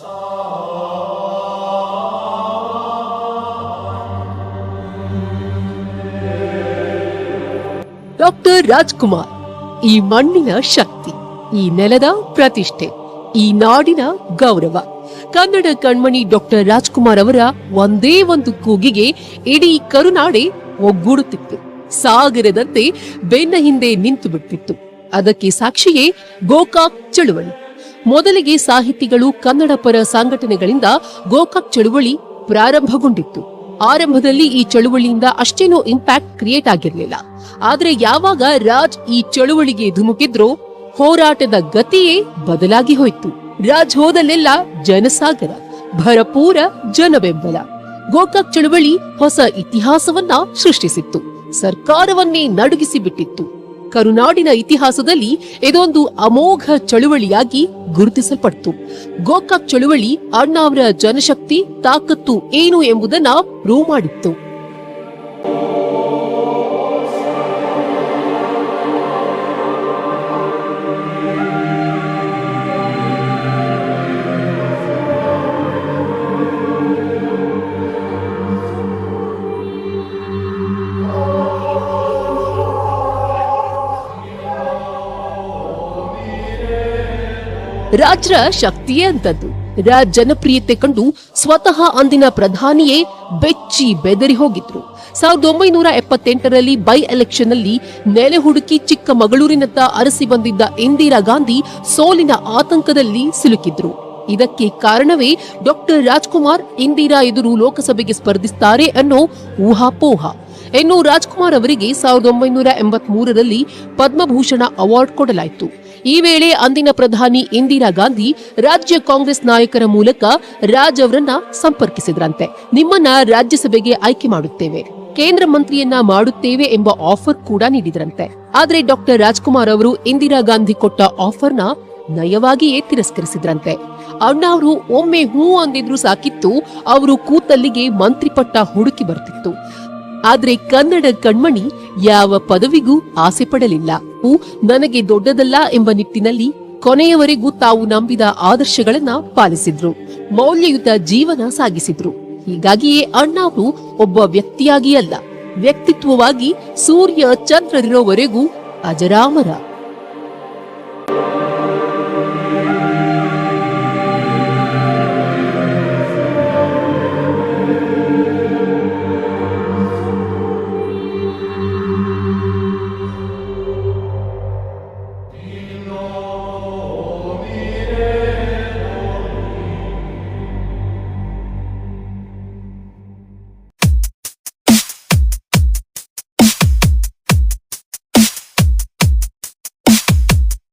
Doctor Rajkumar, ಈ ಮಣ್ಣಿನ ಶಕ್ತಿ, ಈ ನೆಲದ ಪ್ರತಿಷ್ಠೆ, ಈ ನಾಡಿನ ಗೌರವ. ಕನ್ನಡ ಕಣ್ಮಣಿ ಡಾಕ್ಟರ್ ರಾಜ್ಕುಮಾರ್ ಅವರ ಒಂದೇ ಒಂದು ಕೂಗಿಗೆ ಇಡೀ ಕರುನಾಡೆ ಒಗ್ಗೂಡುತ್ತಿತ್ತು. ಸಾಗರದಂತೆ ಬೆನ್ನ ಹಿಂದೆ ನಿಂತು ಬಿಟ್ಟಿತ್ತು ಅದಕ್ಕೆ ಸಾಕ್ಷಿಯೇ ಗೋಕಾಕ್ ಚಳುವಳಿ. ಮೊದಲಿಗೆ ಸಾಹಿತಿಗಳು ಕನ್ನಡ ಪರ ಸಂಘಟನೆಗಳಿಂದ ಗೋಕಾಕ್ ಚಳುವಳಿ ಪ್ರಾರಂಭಗೊಂಡಿತ್ತು. ಆರಂಭದಲ್ಲಿ ಈ ಚಳುವಳಿಯಿಂದ ಅಷ್ಟೇನೂ ಇಂಪ್ಯಾಕ್ಟ್ ಕ್ರಿಯೇಟ್ ಆಗಿರಲಿಲ್ಲ. ಆದ್ರೆ ಯಾವಾಗ ರಾಜ್ ಈ ಚಳುವಳಿಗೆ ಧುಮುಕಿದ್ರೋ, ಹೋರಾಟದ ಗತಿಯೇ ಬದಲಾಗಿ ಹೋಯ್ತು. ರಾಜ್ ಹೋದಲ್ಲೆಲ್ಲ ಜನಸಾಗರ, ಭರಪೂರ ಜನಬೆಂಬಲ. ಗೋಕಾಕ್ ಚಳುವಳಿ ಹೊಸ ಇತಿಹಾಸವನ್ನ ಸೃಷ್ಟಿಸಿತ್ತು. ಸರ್ಕಾರವನ್ನೇ ನಡುಗಿಸಿ ಬಿಟ್ಟಿತ್ತು ಕರುನಾಡಿನ ಇತಿಹಾಸದಲ್ಲಿ ಇದೊಂದು ಅಮೋಘ ಚಳುವಳಿಯಾಗಿ ಗುರುತಿಸಲ್ಪಡ್ತು. ಗೋಕಾಕ್ ಚಳುವಳಿ ಅಣ್ಣಾವರ ಜನಶಕ್ತಿ, ತಾಕತ್ತು ಏನು ಎಂಬುದನ್ನ ಪ್ರೂವ್ ಮಾಡಿತ್ತು. ರಾಜ್ರ ಶಕ್ತಿಯೇ ಅಂತದ್ದು ರಾಜ್ ಜನಪ್ರಿಯತೆ ಕಂಡು ಸ್ವತಃ ಅಂದಿನ ಪ್ರಧಾನಿಯೇ ಬೆಚ್ಚಿ ಬೆದರಿ ಹೋಗಿದ್ರು. ಸಾವಿರದ ಒಂಬೈನೂರ ಎಪ್ಪತ್ತೆಂಟರಲ್ಲಿ ಬೈ ಎಲೆಕ್ಷನ್ನಲ್ಲಿ ನೆಲೆ ಹುಡುಕಿ ಚಿಕ್ಕಮಗಳೂರಿನತ್ತ ಅರಸಿ ಬಂದಿದ್ದ ಇಂದಿರಾ ಗಾಂಧಿ ಸೋಲಿನ ಆತಂಕದಲ್ಲಿ ಸಿಲುಕಿದ್ರು. ಇದಕ್ಕೆ ಕಾರಣವೇ ಡಾಕ್ಟರ್ ರಾಜ್ಕುಮಾರ್ ಇಂದಿರಾ ಎದುರು ಲೋಕಸಭೆಗೆ ಸ್ಪರ್ಧಿಸುತ್ತಾರೆ ಅನ್ನೋ ಊಹಾಪೋಹ. ಇನ್ನು ರಾಜ್ಕುಮಾರ್ ಅವರಿಗೆ ಸಾವಿರದ ಒಂಬೈನೂರ ಎಂಬತ್ ಮೂರರಲ್ಲಿ ಪದ್ಮಭೂಷಣ ಅವಾರ್ಡ್ ಕೊಡಲಾಯಿತು. ಈ ವೇಳೆ ಅಂದಿನ ಪ್ರಧಾನಿ ಇಂದಿರಾ ಗಾಂಧಿ ರಾಜ್ಯ ಕಾಂಗ್ರೆಸ್ ನಾಯಕರ ಮೂಲಕ ರಾಜ್ ಅವರನ್ನ ಸಂಪರ್ಕಿಸಿದ್ರಂತೆ. ನಿಮ್ಮನ್ನ ರಾಜ್ಯಸಭೆಗೆ ಆಯ್ಕೆ ಮಾಡುತ್ತೇವೆ. ಕೇಂದ್ರ ಮಂತ್ರಿಯನ್ನ ಮಾಡುತ್ತೇವೆ ಎಂಬ ಆಫರ್ ಕೂಡ ನೀಡಿದ್ರಂತೆ. ಆದರೆ ಡಾಕ್ಟರ್ ರಾಜ್ಕುಮಾರ್ ಅವರು ಇಂದಿರಾ ಗಾಂಧಿ ಕೊಟ್ಟ ಆಫರ್ನ ನಯವಾಗಿಯೇ ತಿರಸ್ಕರಿಸಿದ್ರಂತೆ. ಅವರು ಒಮ್ಮೆ ಹೂ ಅಂದಿದ್ರು ಸಾಕಿತ್ತು, ಅವರು ಕೂತಲ್ಲಿಗೆ ಮಂತ್ರಿ ಪಟ್ಟ ಹುಡುಕಿ ಬರ್ತಿತ್ತು. ಆದ್ರೆ ಕನ್ನಡ ಕಣ್ಮಣಿ ಯಾವ ಪದವಿಗೂ ಆಸೆ ಪಡಲಿಲ್ಲ. ನನಗೆ ದೊಡ್ಡದಲ್ಲ ಎಂಬ ನಿಟ್ಟಿನಲ್ಲಿ ಕೊನೆಯವರೆಗೂ ತಾವು ನಂಬಿದ ಆದರ್ಶಗಳನ್ನ ಪಾಲಿಸಿದ್ರು. ಮೌಲ್ಯಯುತ ಜೀವನ ಸಾಗಿಸಿದ್ರು. ಹೀಗಾಗಿಯೇ ಅಣ್ಣಾವ್ರು ಒಬ್ಬ ವ್ಯಕ್ತಿಯಾಗಿ ಅಲ್ಲ, ವ್ಯಕ್ತಿತ್ವವಾಗಿ ಸೂರ್ಯ ಚಂದ್ರರಿರೋವರೆಗೂ ಅಜರಾಮರ.